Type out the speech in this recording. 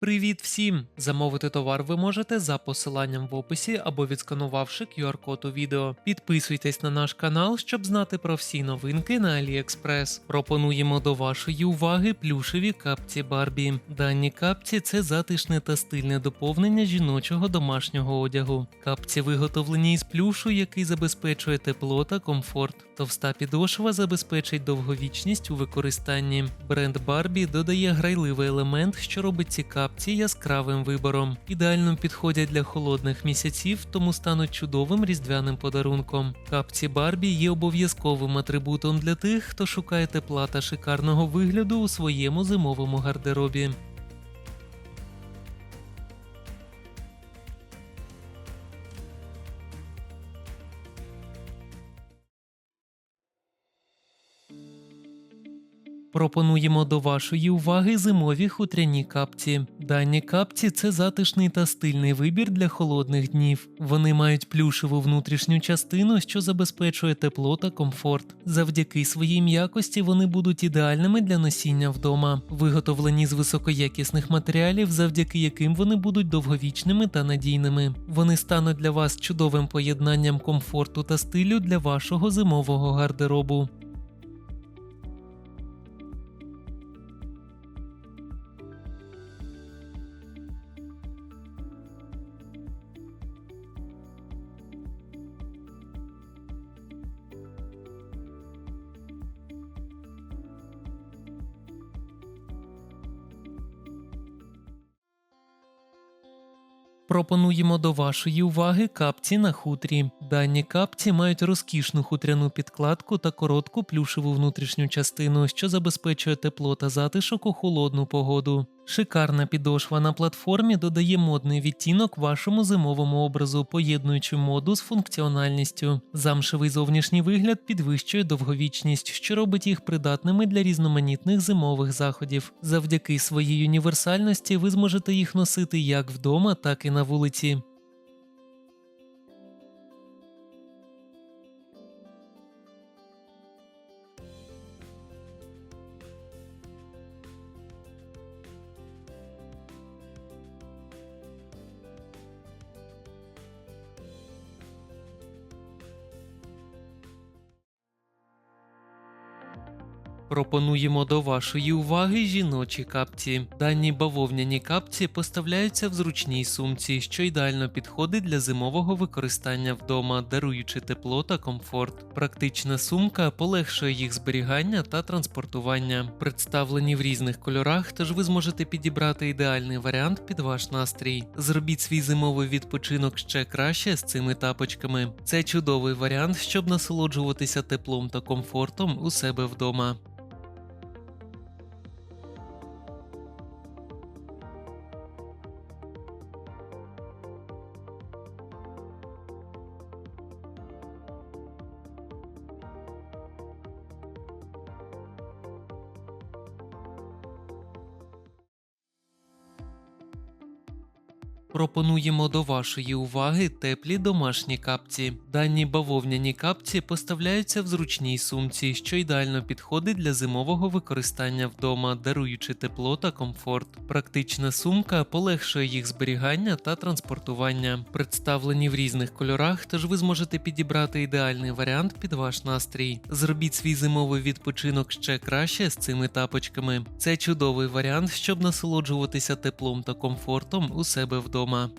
Привіт всім! Замовити товар ви можете за посиланням в описі або відсканувавши QR-код у відео. Підписуйтесь на наш канал, щоб знати про всі новинки на AliExpress. Пропонуємо до вашої уваги плюшеві капці Барбі. Дані капці це затишне та стильне доповнення жіночого домашнього одягу. Капці виготовлені із плюшу, який забезпечує тепло та комфорт. Товста підошва забезпечить довговічність у використанні. Бренд Barbie додає грайливий елемент, що робить ці капці яскравим вибором. Ідеально підходять для холодних місяців, тому стануть чудовим різдвяним подарунком. Капці Barbie є обов'язковим атрибутом для тих, хто шукає тепла та шикарного вигляду у своєму зимовому гардеробі. Пропонуємо до вашої уваги зимові хутряні капці. Дані капці це затишний та стильний вибір для холодних днів. Вони мають плюшеву внутрішню частину, що забезпечує тепло та комфорт. Завдяки своїй м'якості вони будуть ідеальними для носіння вдома, виготовлені з високоякісних матеріалів, завдяки яким вони будуть довговічними та надійними. Вони стануть для вас чудовим поєднанням комфорту та стилю для вашого зимового гардеробу. Пропонуємо до вашої уваги капці на хутрі. Дані капці мають розкішну хутряну підкладку та коротку плюшеву внутрішню частину, що забезпечує тепло та затишок у холодну погоду. Шикарна підошва на платформі додає модний відтінок вашому зимовому образу, поєднуючи моду з функціональністю. Замшевий зовнішній вигляд підвищує довговічність, що робить їх придатними для різноманітних зимових заходів. Завдяки своїй універсальності ви зможете їх носити як вдома, так і на вулиці. Пропонуємо до вашої уваги жіночі капці. Дані бавовняні капці поставляються в зручній сумці, що ідеально підходить для зимового використання вдома, даруючи тепло та комфорт. Практична сумка полегшує їх зберігання та транспортування. Представлені в різних кольорах, тож ви зможете підібрати ідеальний варіант під ваш настрій. Зробіть свій зимовий відпочинок ще краще з цими тапочками. Це чудовий варіант, щоб насолоджуватися теплом та комфортом у себе вдома. Пропонуємо до вашої уваги теплі домашні капці. Дані бавовняні капці поставляються в зручній сумці, що ідеально підходить для зимового використання вдома, даруючи тепло та комфорт. Практична сумка полегшує їх зберігання та транспортування. Представлені в різних кольорах, тож ви зможете підібрати ідеальний варіант під ваш настрій. Зробіть свій зимовий відпочинок ще краще з цими тапочками. Це чудовий варіант, щоб насолоджуватися теплом та комфортом у себе вдома. Roma